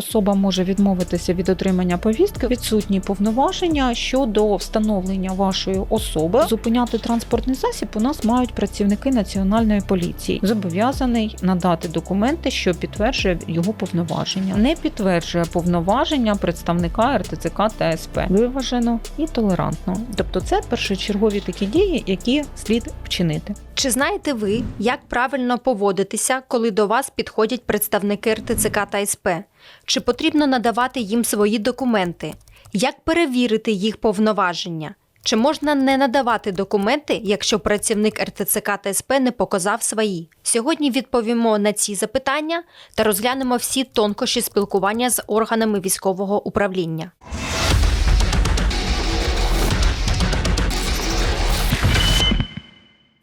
особа може відмовитися від отримання повістки, відсутні повноваження щодо встановлення вашої особи. Зупиняти транспортний засіб у нас мають працівники національної поліції. Зобов'язаний надати документи, що підтверджує його повноваження. Не підтверджує повноваження представника РТЦК та СП. Виважено і толерантно. Тобто, це першочергові такі дії, які слід вчинити. Чи знаєте ви, як правильно поводитися, коли до вас підходять представники РТЦК та СП? Чи потрібно надавати їм свої документи? Як перевірити їх повноваження? Чи можна не надавати документи, якщо працівник РТЦК та СП не показав свої? Сьогодні відповімо на ці запитання та розглянемо всі тонкощі спілкування з органами військового управління.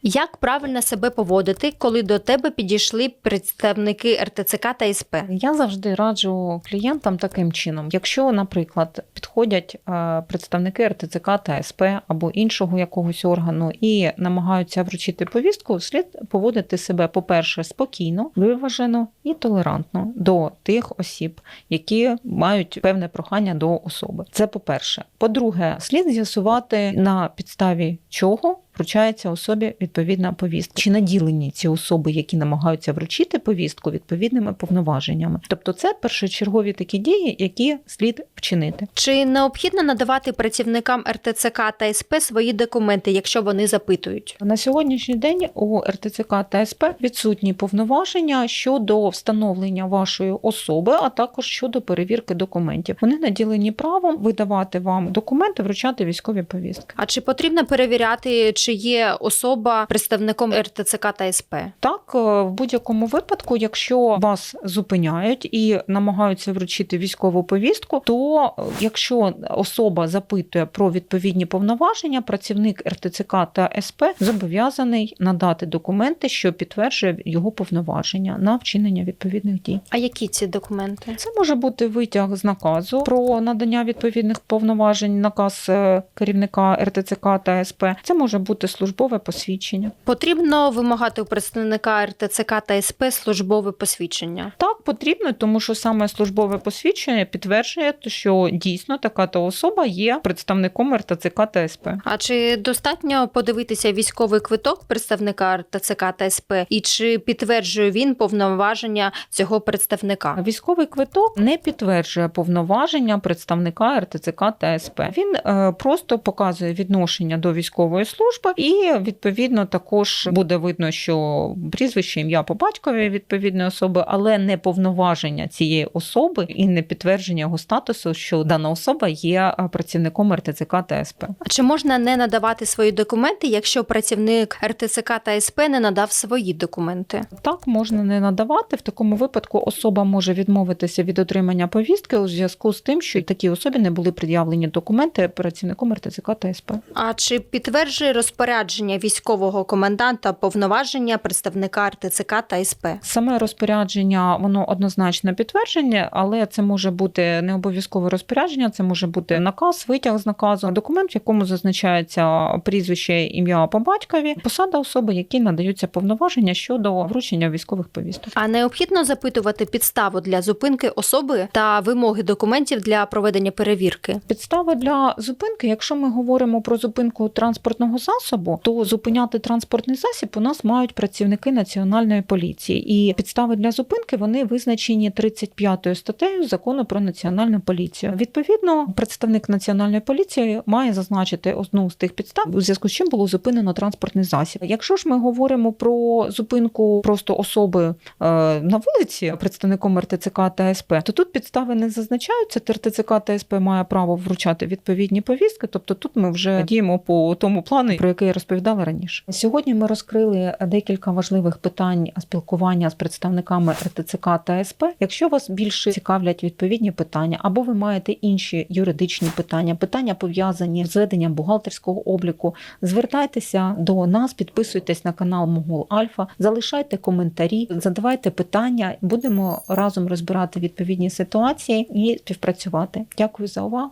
Як правильно себе поводити, коли до тебе підійшли представники РТЦК та СП? Я завжди раджу клієнтам таким чином: якщо, наприклад, підходять е, представники РТЦК та СП або іншого якогось органу і намагаються вручити повістку, слід поводити себе, по-перше, спокійно, виважено і толерантно до тих осіб, які мають певне прохання до особи. Це по-перше. По-друге, слід з'ясувати на підставі чого. Вручається особі відповідна повістка. Чи наділені ці особи, які намагаються вручити повістку відповідними повноваженнями? Тобто, це першочергові такі дії, які слід вчинити. Чи необхідно надавати працівникам РТЦК та СП свої документи, якщо вони запитують? На сьогоднішній день у РТЦК та СП відсутні повноваження щодо встановлення вашої особи, а також щодо перевірки документів. Вони наділені правом видавати вам документи, вручати військові повістки. А чи потрібно перевіряти, чи є особа представником РТЦК та СП? Так, е, в будь-якому випадку, якщо вас зупиняють і намагаються вручити військову повістку, то е, якщо особа запитує про відповідні повноваження, працівник РТЦК та СП зобов'язаний надати документи, що підтверджує його повноваження на вчинення відповідних дій. А які ці документи? Це може бути витяг з наказу про надання відповідних повноважень, наказ е, керівника РТЦК та СП. Це може бути службове посвідчення. Потрібно вимагати у представника РТЦК та СП службове посвідчення. Так, потрібно, тому що саме службове посвідчення підтверджує, що дійсно така та особа є представником РТЦК та СП. А чи достатньо подивитися військовий квиток представника РТЦК та СП, і чи підтверджує він повноваження цього представника? Військовий квиток не підтверджує повноваження представника РТЦК та СП. Він е, просто показує відношення до військової служби, і відповідно також буде видно, що прізвище, ім'я по батькові відповідної особи, але не повноваження цієї особи і не підтвердження його статусу, що дана особа є працівником РТЦК та СП. А чи можна не надавати свої документи, якщо працівник РТЦК та СП не надав свої документи? Так можна не надавати. В такому випадку особа може відмовитися від отримання повістки у зв'язку з тим, що такій особі не були пред'явлені документи працівником РТЦК та СП. А чи підтверджує розпорядження військового коменданта повноваження представника РТЦК та СП? Саме розпорядження воно однозначно підтвердження, але це може бути не обов'язкове розпорядження, це може бути наказ, витяг з наказу, документ, в якому зазначається прізвище, ім'я по батькові, посада особи, які надаються повноваження щодо вручення військових повісток. А необхідно запитувати підставу для зупинки особи та вимоги документів для проведення перевірки. Підстави для зупинки, якщо ми говоримо про зупинку транспортного засобу, то зупиняти транспортний засіб у нас мають працівники національної поліції. І підстави для зупинки вони визначені 35 статтею закону про національну поліцію. Відповідно, представник національної поліції має зазначити одну з тих підстав, у зв'язку з чим було зупинено транспортний засіб. Якщо ж ми говоримо про зупинку просто особи е, на вулиці представником РТЦК та СП, то тут підстави не зазначаються. РТЦК та СП має право вручати відповідні повістки. Тобто тут ми вже діємо по тому плану, про який я розповідала раніше. Сьогодні ми розкрили декілька важливих питань спілкування з представниками РТЦК СП. Якщо вас більше цікавлять відповідні питання, або ви маєте інші юридичні питання, питання пов'язані з веденням бухгалтерського обліку, звертайтеся до нас, підписуйтесь на канал Могул Альфа, залишайте коментарі, задавайте питання. Будемо разом розбирати відповідні ситуації і співпрацювати. Дякую за увагу.